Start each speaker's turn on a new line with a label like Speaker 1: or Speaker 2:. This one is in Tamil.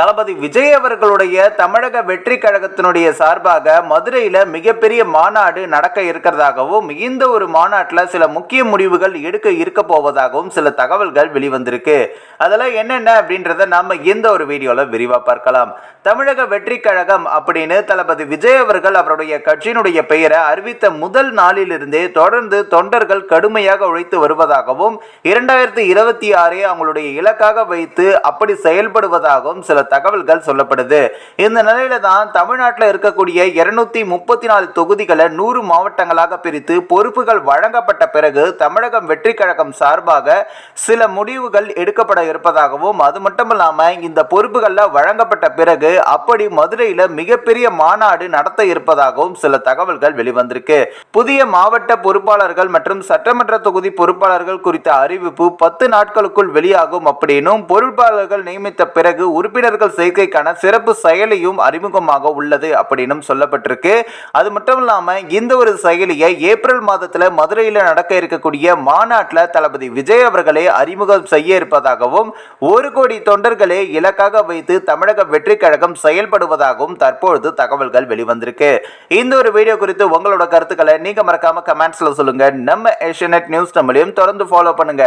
Speaker 1: தளபதி விஜய் அவர்களுடைய தமிழக வெற்றி கழகத்தினுடைய சார்பாக மதுரையில் மிகப்பெரிய மாநாடு நடக்க இருக்கிறதாகவும் இந்த ஒரு மாநாட்டில் சில முக்கிய முடிவுகள் எடுக்க இருக்க போவதாகவும் சில தகவல்கள் வெளிவந்திருக்கு. அதெல்லாம் என்னென்ன அப்படின்றத நாம் இந்த ஒரு வீடியோவில் விரிவாக பார்க்கலாம். தமிழக வெற்றி கழகம் அப்படின்னு தளபதி விஜய் அவர்கள் அவருடைய கட்சியினுடைய பெயரை அறிவித்த முதல் நாளிலிருந்தே தொடர்ந்து தொண்டர்கள் கடுமையாக உழைத்து வருவதாகவும் இரண்டாயிரத்தி இருபத்தி ஆறை அவங்களுடைய இலக்காக வைத்து அப்படி செயல்படுவதாகவும் சில தகவல்கள் சொல்லப்படுது. இந்த நிலையில தான் தமிழ்நாட்டில் இருக்கக்கூடிய இருநூத்தி முப்பத்தி நாலு தொகுதிகளை நூறு மாவட்டங்களாக பிரித்து பொறுப்புகள் வழங்கப்பட்ட பிறகு தமிழகம் வெற்றி கழகம் சார்பாக சில முடிவுகள் எடுக்கப்பட இருப்பதாகவும் அது மட்டும் இந்த பொறுப்புகள்ல வழங்கப்பட்ட பிறகு அப்படி மதுரையில மிகப்பெரிய மாநாடு நடத்த இருப்பதாகவும் சில தகவல்கள் வெளிவந்திருக்கு. புதிய மாவட்ட பொறுப்பாளர்கள் மற்றும் சட்டமன்ற தொகுதி பொறுப்பாளர்கள் குறித்த அறிவிப்பு பத்து நாட்களுக்குள் வெளியாகும் அப்படின்னும் பொறுப்பாளர்கள் நியமித்த பிறகு உறுப்பினர்கள் சேர்க்கைக்கான சிறப்பு செயலியும் அறிமுகமாக உள்ளது அப்படின்னும் சொல்லப்பட்டிருக்கு. அது மட்டும் இல்லாம இந்த ஒரு செயலியை ஏப்ரல் மாதத்துல மதுரையில் நடக்க இருக்கக்கூடிய மாநாட்டில் தளபதி விஜய் அவர்களே அறிமுகம் செய்ய இருப்பதாகவும் ஒரு கோடி தொண்டர்களே இலக்காக வைத்து தமிழக வெற்றி கழகம் செயல்படுவதாகவும் தற்பொழுது தகவல்கள் வெளிவந்திருக்கு. இந்த ஒரு வீடியோ குறித்து உங்களோட கருத்துக்களை நீங்க மறக்காம கமெண்ட்ஸ்ல சொல்லுங்க. நம்ம ஏஷியநெட் நியூஸ் தமிழையும் தொடர்ந்து ஃபாலோ பண்ணுங்க.